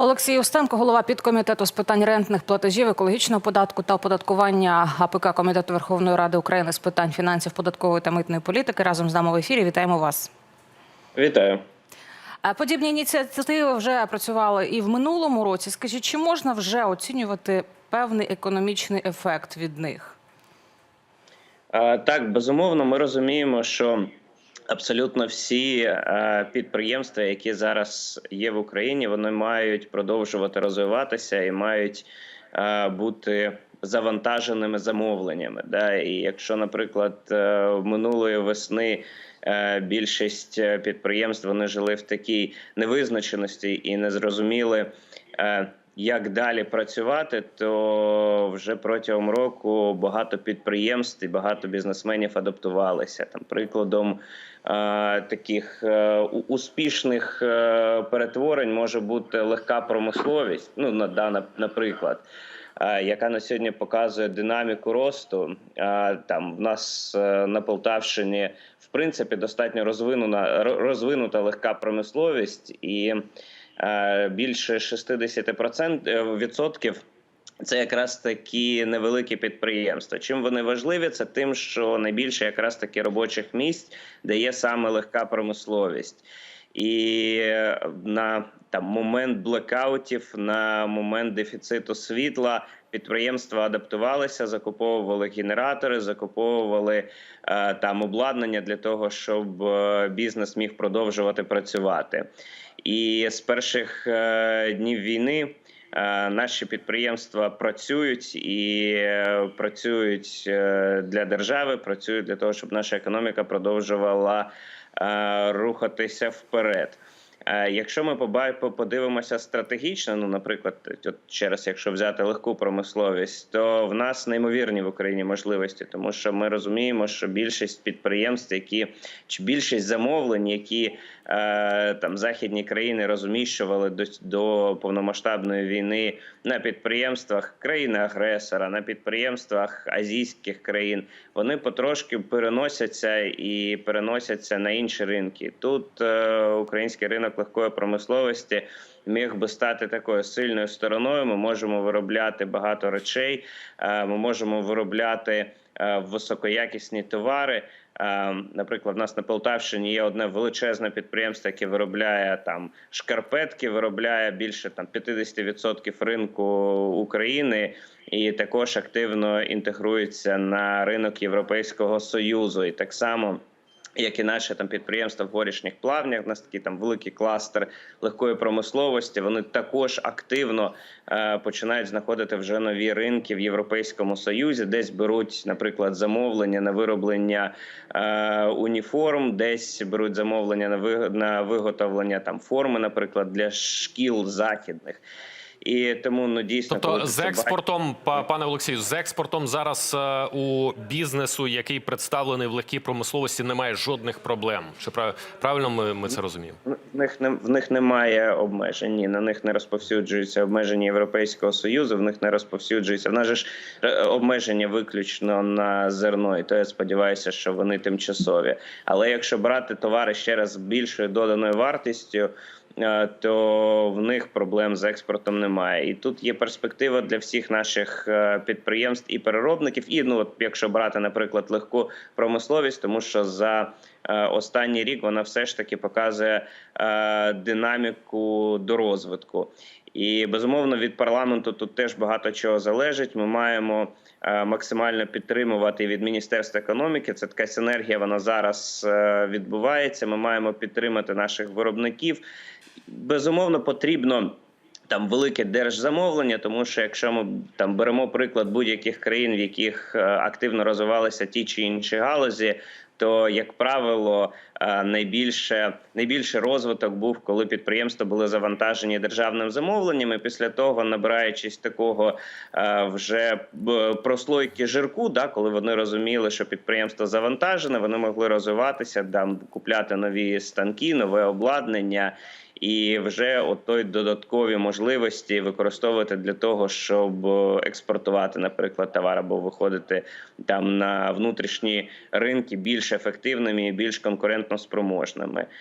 Олексій Устенко, голова підкомітету з питань рентних платежів, екологічного податку та оподаткування АПК Комітету Верховної Ради України з питань фінансів, податкової та митної політики. Разом з нами в ефірі. Вітаємо вас. Вітаю. Е, Подібні ініціативи вже працювали і в минулому році. Скажіть, чи можна вже оцінювати певний економічний ефект від них? Так, безумовно, ми розуміємо, що абсолютно всі е, підприємства, які зараз є в Україні, вони мають продовжувати розвиватися і мають е, бути завантаженими замовленнями. Да? І якщо, наприклад, е, минулої весни більшість підприємств вони жили в такій невизначеності і не зрозуміли. Як далі працювати, то вже протягом року багато підприємств і багато бізнесменів адаптувалися. Там прикладом таких е, успішних е, перетворень може бути легка промисловість. Ну на наприклад. е, Яка на сьогодні показує динаміку росту? Там в нас на Полтавщині в принципі достатньо розвинена розвинута легка промисловість, і більше 60% е, відсотків це якраз такі невеликі підприємства. Чим вони важливі? Це тим, що найбільше якраз таки робочих місць дає саме легка промисловість. І е, на там момент блекаутів, на момент дефіциту світла підприємства адаптувалися, закуповували генератори, закуповували е, там обладнання для того, щоб е, бізнес міг продовжувати працювати. І з перших е, днів війни наші підприємства працюють і працюють для держави, працюють для того, щоб наша економіка продовжувала рухатися вперед. Якщо ми подивимося стратегічно, ну наприклад, от ще раз, якщо взяти легку промисловість, то в нас неймовірні в Україні можливості, тому що ми розуміємо, що більшість підприємств, які чи більшість замовлень, які е, там західні країни розміщували до, до повномасштабної війни на підприємствах країни-агресора, на підприємствах азійських країн, вони потрошки переносяться і переносяться на інші ринки. Тут е, український ринок легкої промисловості міг би стати такою сильною стороною. Ми можемо виробляти багато речей, е, ми можемо виробляти е, високоякісні товари. Е, Наприклад, в нас на Полтавщині є одне величезне підприємство, яке виробляє там шкарпетки, виробляє більше там 50% ринку України, і також активно інтегрується на ринок Європейського союзу. І так само. Як і наші там підприємства в горішніх плавнях, у нас такий там великий кластер легкої промисловості. Вони також активно е, починають знаходити вже нові ринки в Європейському Союзі, десь беруть, наприклад, замовлення на вироблення е, уніформ, десь беруть замовлення на ви- на виготовлення там форми, наприклад, для шкіл західних. І тому ну дійсно Тобто з експортом, па- пане Олексію, з експортом зараз е, у бізнесу, який представлений в легкій промисловості, немає жодних проблем. Чи прав- правильно ми, ми це розуміємо? Них не в них немає обмежень. На них не розповсюджуються обмеження Європейського союзу. В них не розповсюджується. В нас же ж е, обмеження виключно на зерно, і то я сподіваюся, що вони тимчасові. Але якщо брати товари ще раз більшою доданою вартістю. е, То в них проблем з експортом немає, і тут є перспектива для всіх наших е, підприємств і переробників. І ну, от якщо брати, наприклад, легку промисловість, тому що за останній рік вона все ж таки показує е, динаміку до розвитку. І безумовно від парламенту тут теж багато чого залежить. Ми маємо е, максимально підтримувати від міністерства економіки. Це така синергія. Вона зараз е, відбувається. Ми маємо підтримати наших виробників. Безумовно, потрібно. Там велике держзамовлення, тому що якщо ми там беремо приклад будь-яких країн, в яких е, активно розвивалися ті чи інші галузі, то як правило е, найбільше найбільший розвиток був, коли підприємства були завантажені державним замовленням. І Після того, набираючись такого е, вже прослойки жирку, да, коли вони розуміли, що підприємство завантажене, вони могли розвиватися, там купляти нові станки, нове обладнання. І вже от той додаткові можливості використовувати для того, щоб експортувати, наприклад, товар або виходити там на внутрішні ринки більш ефективними і більш конкурентно спроможними.